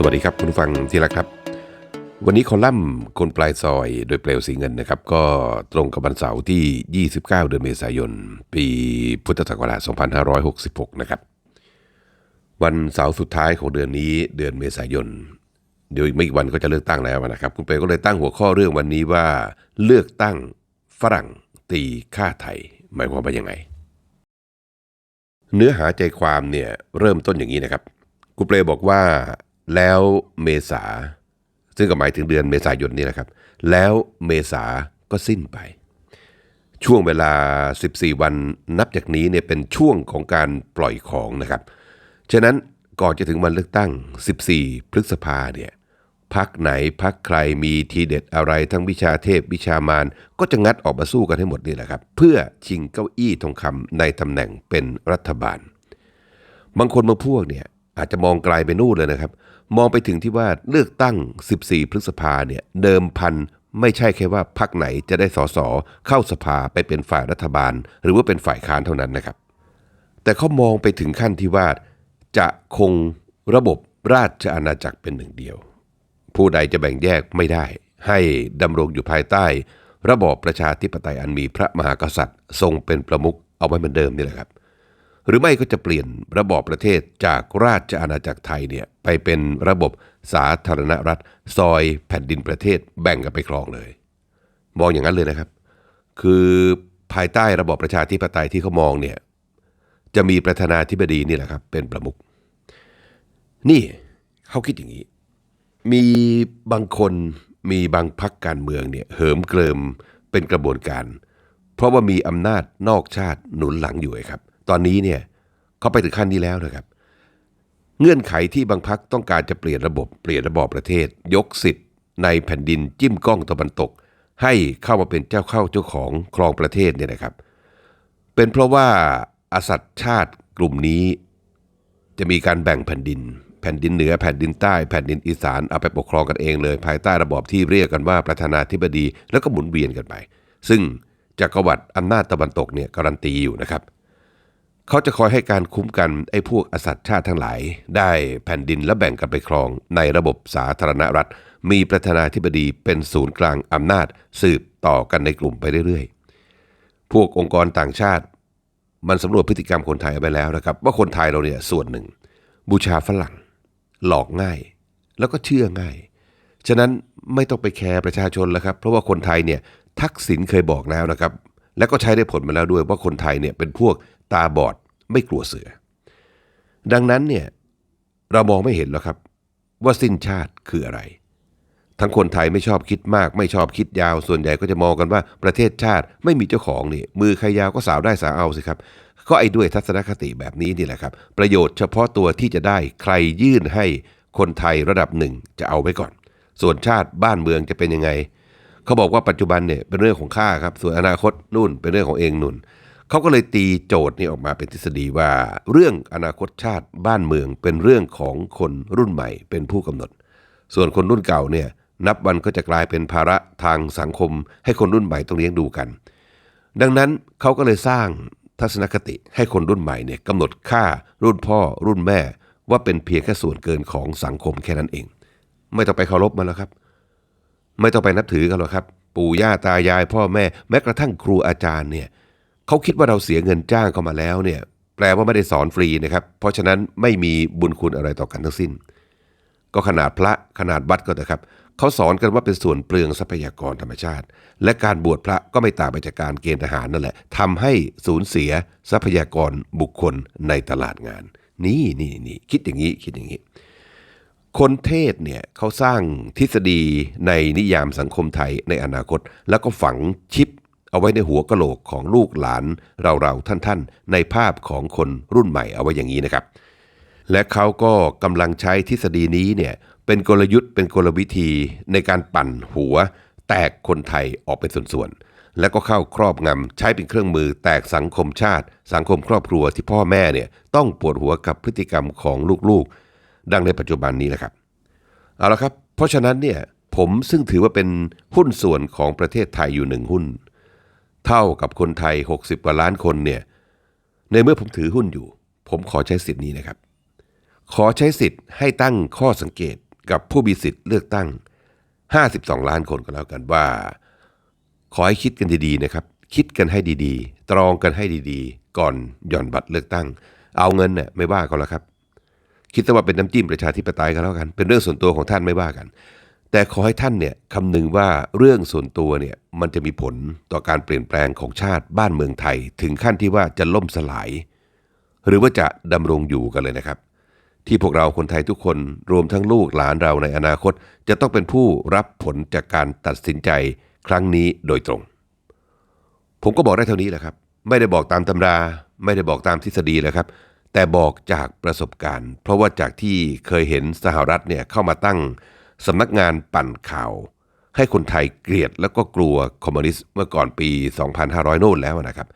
สวัสดีครับคุณฟังที่รักครับ วันนี้คอลัมน์คนปลายซอยโดยเปลวสีเงินนะครับ ก็ตรงกับวันเสาร์ที่ 29 เดือนเมษายน ปีพุทธศักราช 2566 นะครับ วันเสาร์สุดท้ายของเดือนนี้เดือนเมษายน เดี๋ยวอีกไม่กี่วันก็จะเลือกตั้งแล้วนะครับ คุณเปลก็เลยตั้งหัวข้อเรื่องวันนี้ว่าเลือกตั้งฝรั่งตีค่าไทยหมายความว่ายังไง เนื้อหาใจความเนี่ยเริ่มต้นอย่างนี้นะครับคุณเปลบอกว่า แล้วเมษา ซึ่งก็หมายถึงเดือนเมษายนนี่แหละครับ แล้วเมษาก็สิ้นไป ช่วงเวลา 14 วันนับจากนี้เนี่ยเป็นช่วงของการปล่อยของนะครับ ฉะนั้นก่อนจะถึงวันเลือกตั้ง 14 พฤษภาเนี่ยพักไหนพักใครมีทีเด็ดอะไรทั้งวิชาเทพวิชามารก็จะงัดออกมาสู้กันให้หมดนี่แหละครับ เพื่อชิงเก้าอี้ทองคำในตำแหน่งเป็นรัฐบาล บางคนบาพวกเนี่ยอาจจะมองไกลไปนู่นเลยนะครับ มองไปถึงที่ว่าเลือกตั้ง 14 พฤษภาเนี่ยเดิมพันไม่ใช่แค่ว่าพักไหนจะได้สสเข้าสภาไปเป็นฝ่ายรัฐบาล หรือว่าเป็นฝ่ายค้านเท่านั้นนะครับ แต่เขามองไปถึงขั้นที่ว่าจะคงระบบราชอาณาจักรเป็นหนึ่งเดียว ผู้ใดจะแบ่งแยกไม่ได้ ให้ดำรงอยู่ภายใต้ ระบอบประชาธิปไตยอันมีพระมหากษัตริย์ ทรงเป็นประมุขเอาไว้เหมือนเดิมนี่แหละครับ หรือไม่ก็จะเปลี่ยนระบอบประเทศจากราชอาณาจักรไทยเนี่ยไปเป็นระบบสาธารณรัฐ ซอยแผ่นดินประเทศแบ่งกันไปครองเลย มองอย่างนั้นเลยนะครับ คือภายใต้ระบอบประชาธิปไตยที่เขามองเนี่ยจะมีประธานาธิบดีนี่แหละครับ เป็นประมุขนี่เขาคิดอย่างนี้ มีบางคนมีบางพักการเมืองเนี่ยเหิมเกริมเป็นกระบวนการ เพราะว่ามีอำนาจนอกชาติหนุนหลังอยู่ครับ ตอนนี้เนี่ยเขาไปถึงขั้นนี้แล้วนะครับ เงื่อนไขที่บางพักต้องการจะเปลี่ยนระบบเปลี่ยนระบอบประเทศ ยกสิทธิ์ในแผ่นดินจิ้มก้องตะวันตก ให้เข้ามาเป็นเจ้าเข้าเจ้าของครองประเทศเนี่ยนะครับ เป็นเพราะว่าอาสัตชาติกลุ่มนี้ จะมีการแบ่งแผ่นดิน แผ่นดินเหนือแผ่นดินใต้แผ่นดินอีสานเอาไปปกครองกันเองเลย ภายใต้ระบอบที่เรียกกันว่าประธานาธิบดีแล้วก็หมุนเวียนกันไป ซึ่งจักรวรรดิอำนาจตะวันตกเนี่ยการันตีอยู่นะครับ เขาจะคอยให้การคุ้มกันไอ้พวกอสัตชาติทั้งหลาย ได้แผ่นดินและแบ่งกันไปครองในระบบสาธารณรัฐ มีประธานาธิบดีเป็นศูนย์กลางอำนาจสืบต่อกันในกลุ่มไปเรื่อยๆ พวกองค์กรต่างชาติ มันสำรวจพฤติกรรมคนไทยไปแล้วนะครับ ว่าคนไทยเราเนี่ยส่วนหนึ่ง บูชาฝรั่ง หลอกง่าย แล้วก็เชื่อง่าย ฉะนั้นไม่ต้องไปแคร์ประชาชนแล้วครับ เพราะว่าคนไทยเนี่ยทักษิณเคยบอกแล้วนะครับแล้วก็ใช้ได้ผลมาแล้วด้วยว่าคนไทยเนี่ยเป็นพวก ตาบอดไม่กลัวเสือ ดังนั้นเนี่ยเรามองไม่เห็นแล้วครับ ว่าสิ้นชาติคืออะไร ทั้งคนไทยไม่ชอบคิดมาก ไม่ชอบคิดยาวส่วนใหญ่ก็จะมองกันว่าประเทศชาติไม่มีเจ้าของนี่มือใครยาวก็สาวได้สาวเอาสิครับก็ไอ้ด้วยทัศนคติแบบนี้นี่แหละครับ ประโยชน์เฉพาะตัวที่จะได้ใครยื่นให้คนไทยระดับหนึ่งจะเอาไว้ก่อน ส่วนชาติบ้านเมืองจะเป็นยังไง เขาบอกว่าปัจจุบันเนี่ยเป็นเรื่องของข้าครับ ส่วนอนาคตนู่นเป็นเรื่องของเองนุ่น เขาก็เลยตีโจทย์นี้ออกมาเป็นทฤษฎีว่า เรื่องอนาคตชาติบ้านเมืองเป็นเรื่องของคนรุ่นใหม่เป็นผู้กำหนด ส่วนคนรุ่นเก่าเนี่ยนับวันก็จะกลายเป็นภาระทางสังคม ให้คนรุ่นใหม่ต้องเลี้ยงดูกัน ดังนั้นเขาก็เลยสร้างทัศนคติให้คนรุ่นใหม่เนี่ยกำหนดค่ารุ่นพ่อรุ่นแม่ ว่าเป็นเพียงแค่ส่วนเกินของสังคมแค่นั้นเอง ไม่ต้องไปเคารพมันแล้วครับ ไม่ต้องไปนับถือกันหรอกครับ ปู่ย่าตายายพ่อแม่ แม้กระทั่งครูอาจารย์เนี่ย เขาคิดว่าเราเสียเงินจ้างเขามาแล้วเนี่ยแปลว่าไม่ได้สอนฟรีนะครับ เพราะฉะนั้นไม่มีบุญคุณอะไรต่อกันทั้งสิ้น ก็ขนาดพระขนาดวัดก็เถอะครับเขาสอนกันว่าเป็นส่วนเปลืองทรัพยากรธรรมชาติ และการบวชพระก็ไม่ต่างไปจากการเกณฑ์ทหารนั่นแหละทำให้สูญเสียทรัพยากรบุคคลในตลาดงาน นี่นี่นี่คิดอย่างนี้คิดอย่างนี้คนเทศเนี่ยเขาสร้างทฤษฎีในนิยามสังคมไทยในอนาคต แล้วก็ฝังชิป เอาไว้ในหัวกะโหลกของลูกหลานเราเราท่านๆ ในภาพของคนรุ่นใหม่เอาไว้อย่างนี้นะครับ และเขาก็กำลังใช้ทฤษฎีนี้เนี่ยเป็นกลยุทธ์เป็นกลวิธีในการปั่นหัว แตกคนไทยออกเป็นส่วนๆ แล้วก็เข้าครอบงำใช้เป็นเครื่องมือแตกสังคมชาติ สังคมครอบครัวที่พ่อแม่เนี่ยต้องปวดหัวกับพฤติกรรมของลูกๆ ดังในปัจจุบันนี้แหละครับเอาละครับ เพราะฉะนั้นเนี่ยผมซึ่งถือว่าเป็นหุ้นส่วนของประเทศไทยอยู่หนึ่งหุ้น เท่ากับคนไทย 60 กว่าล้านคนเนี่ยในเมื่อผมถือหุ้นอยู่ ผมขอใช้สิทธิ์นี้นะครับ ขอใช้สิทธิ์ให้ตั้งข้อสังเกตกับผู้มีสิทธิ์เลือกตั้ง 52 ล้านคนก็แล้วกันว่า ขอให้คิดกันดีๆนะครับ คิดกันให้ดีๆ ตรองกันให้ดีๆ ก่อนหย่อนบัตรเลือกตั้ง เอาเงินเนี่ยไม่ว่าก็แล้วครับ คิดแต่ว่าเป็นน้ำจิ้มประชาธิปไตยก็แล้วกัน เป็นเรื่องส่วนตัวของท่านไม่ว่ากัน แต่ขอให้ท่านเนี่ยคำนึงว่าเรื่องส่วนตัวเนี่ยมันจะมีผลต่อการเปลี่ยนแปลงของชาติบ้านเมืองไทย ถึงขั้นที่ว่าจะล่มสลาย หรือว่าจะดำรงอยู่กันเลยนะครับ ที่พวกเราคนไทยทุกคนรวมทั้งลูกหลานเราในอนาคต จะต้องเป็นผู้รับผลจากการตัดสินใจครั้งนี้โดยตรง ผมก็บอกได้เท่านี้แหละครับ ไม่ได้บอกตามตำรา ไม่ได้บอกตามทฤษฎีเลยครับ แต่บอกจากประสบการณ์ เพราะว่าจากที่เคยเห็นสหรัฐเนี่ยเข้ามาตั้ง สำนักงานปั่นข่าว ให้คนไทยเกลียดแล้วก็กลัวคอมมิวนิสต์เมื่อก่อนปี 2500 โน่นแล้วนะครับ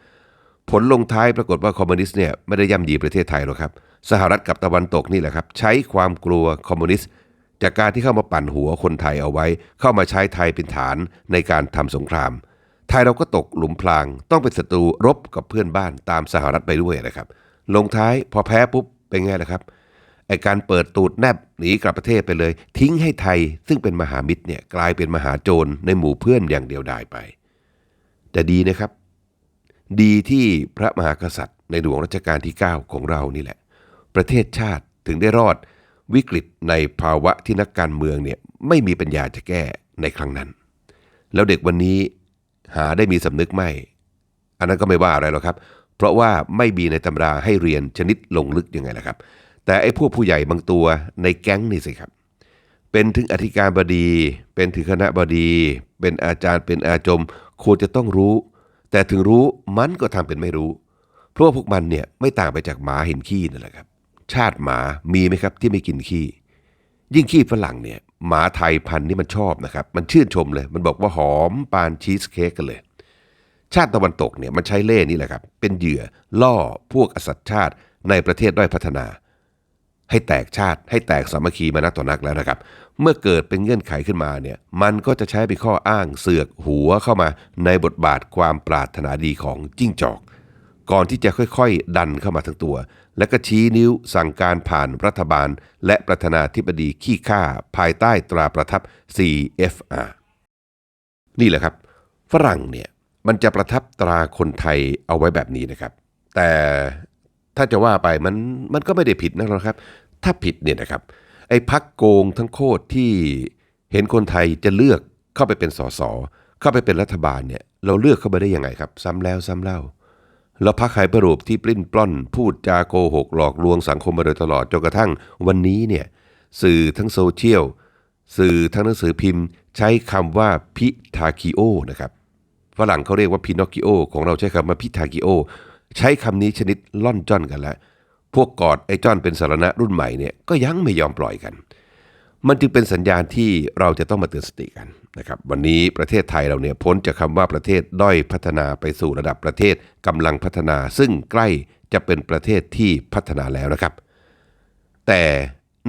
ผลลงท้ายปรากฏว่าคอมมิวนิสต์เนี่ยไม่ได้ย่ำยีประเทศไทยหรอกครับ สหรัฐกับตะวันตกนี่แหละครับ ใช้ความกลัวคอมมิวนิสต์จากการที่เข้ามาปั่นหัวคนไทยเอาไว้ เข้ามาใช้ไทยเป็นฐานในการทำสงคราม ไทยเราก็ตกหลุมพรางต้องเป็นศัตรูรบกับเพื่อนบ้านตามสหรัฐไปด้วยนะครับ ลงท้ายพอแพ้ปุ๊บเป็นไงล่ะครับ ไอการเปิดตูดแนบหนีกลับประเทศไปเลย ทิ้งให้ไทยซึ่งเป็นมหามิตรเนี่ยกลายเป็นมหาโจรในหมู่เพื่อนอย่างเดียวดายไป แต่ดีนะครับ ดีที่พระมหากษัตริย์ ในหลวงรัชกาลที่ 9 ของเรานี่แหละ ประเทศชาติถึงได้รอดวิกฤตในภาวะที่นักการเมืองเนี่ยไม่มีปัญญาจะแก้ในครั้งนั้น แล้วเด็กวันนี้หาได้มีสำนึกไม่ อันนั้นก็ไม่ว่าอะไรหรอกครับ เพราะว่าไม่มีในตำราให้เรียนชนิดลงลึกยังไงล่ะครับ แต่ไอ้พวกผู้ใหญ่บางตัวในแก๊งนี่สิครับ เป็นถึงอธิการบดี เป็นถึงคณะบดี เป็นอาจารย์เป็นอาจมควรจะต้องรู้ แต่ถึงรู้มันก็ทำเป็นไม่รู้ เพราะว่าพวกมันเนี่ยไม่ต่างไปจากหมาเห็นขี้นั่นแหละครับ ชาติหมามีไหมครับที่ไม่กินขี้ ยิ่งขี้ฝรั่งเนี่ยหมาไทยพันธุ์นี่มันชอบนะครับ มันชื่นชมเลย มันบอกว่าหอมปานชีสเค้กกันเลย ชาติตะวันตกเนี่ยมันใช้เล่ห์นี่แหละครับ เป็นเหยื่อล่อพวกอสัตว์ชาติในประเทศด้อยพัฒนา ให้แตกชาติ ให้แตกสามัคคีมานักต่อนักแล้วนะครับ เมื่อเกิดเป็นเงื่อนไขขึ้นมาเนี่ยมันก็จะใช้เป็นข้ออ้างเสือกหัวเข้ามาในบทบาทความปรารถนาดีของจิ้งจอก ก่อนที่จะค่อยๆ ดันเข้ามาทั้งตัว และก็ชี้นิ้วสั่งการผ่านรัฐบาล และประธานาธิบดีขี้ข้าภายใต้ตราประทับ CFR นี่แหละครับ ฝรั่งเนี่ยมันจะประทับตราคนไทยเอาไว้แบบนี้นะครับ แต่ถ้าจะว่าไปมันมันก็ไม่ได้ผิดนะครับ ถ้าผิดเนี่ยนะครับไอ้พักโกงทั้งโคตรที่เห็นคนไทยจะเลือกเข้าไปเป็นสสเข้าไปเป็นรัฐบาลเนี่ยเราเลือกเข้ามาได้ยังไงครับ ซ้ำแล้วซ้ำเล่า แล้วพักไฮประรูปที่ปลิ้นปล้อน พูดจาโกหกหลอกลวงสังคมมาโดยตลอดจนกระทั่งวันนี้เนี่ยสื่อทั้งโซเชียลสื่อทั้งหนังสือพิมพ์ใช้คำว่าพิทาคิโอนะครับฝรั่งเขาเรียกว่าพินอคคิโอของเราใช้คำว่าพิทาคิโอใช้คำนี้ชนิดล่อนจ้อนกันแล้ว พวกกอดไอ้จ้อนเป็นสารณะรุ่นใหม่เนี่ยก็ยังไม่ยอมปล่อยกัน มันจึงเป็นสัญญาณที่เราจะต้องมาเตือนสติกันนะครับวันนี้ประเทศไทยเราเนี่ยพ้นจากคำว่าประเทศด้อยพัฒนาไปสู่ระดับประเทศกำลังพัฒนา ซึ่งใกล้จะเป็นประเทศที่พัฒนาแล้วนะครับ แต่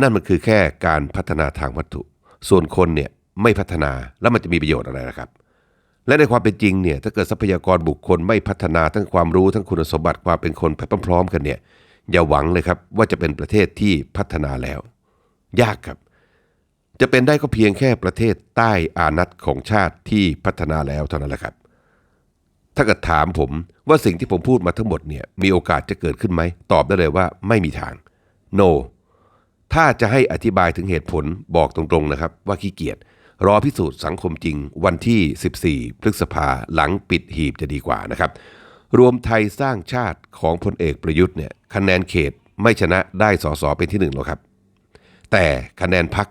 นั่นมันคือแค่การพัฒนาทางวัตถุ ส่วนคนเนี่ยไม่พัฒนาแล้วมันจะมีประโยชน์อะไรนะครับ และในความเป็นจริงเนี่ยถ้าเกิดทรัพยากรบุคคลไม่พัฒนาทั้งความรู้ทั้งคุณสมบัติความเป็นคนไปพร้อมๆ กันเนี่ย อย่าหวังเลยครับว่าจะเป็นประเทศที่พัฒนาแล้ว ยากครับ จะเป็นได้ก็เพียงแค่ประเทศใต้อานัตของชาติที่พัฒนาแล้วเท่านั้นแหละครับ ถ้าเกิดถามผมว่าสิ่งที่ผมพูดมาทั้งหมดเนี่ยมีโอกาสจะเกิดขึ้นไหม ตอบได้เลยว่าไม่มีทาง no ถ้าจะให้อธิบายถึงเหตุผลบอกตรงๆนะครับ ว่าขี้เกียจรอพิสูจน์สังคมจริงวันที่ 14 พฤษภาหลังปิดหีบจะดีกว่านะครับ รวมไทยสร้างชาติของพลเอกประยุทธ์เนี่ย คะแนนเขตไม่ชนะได้สสเป็นที่หนึ่งหรอกครับ แต่คะแนนพัก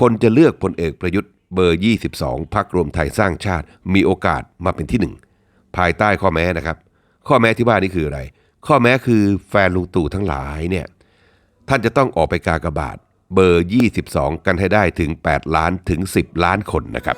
คนจะเลือกพลเอกประยุทธ์เบอร์ 22 พักรวมไทยสร้างชาติมีโอกาสมาเป็นที่หนึ่งภายใต้ข้อแม้นะครับ ข้อแม้ที่ว่านี่คืออะไร ข้อแม้คือแฟนลุงตู่ทั้งหลายเนี่ยท่านจะต้องออกไปกากบาทเบอร์ 22 กันให้ได้ถึง 8 ล้านถึง 10 ล้านคนนะครับ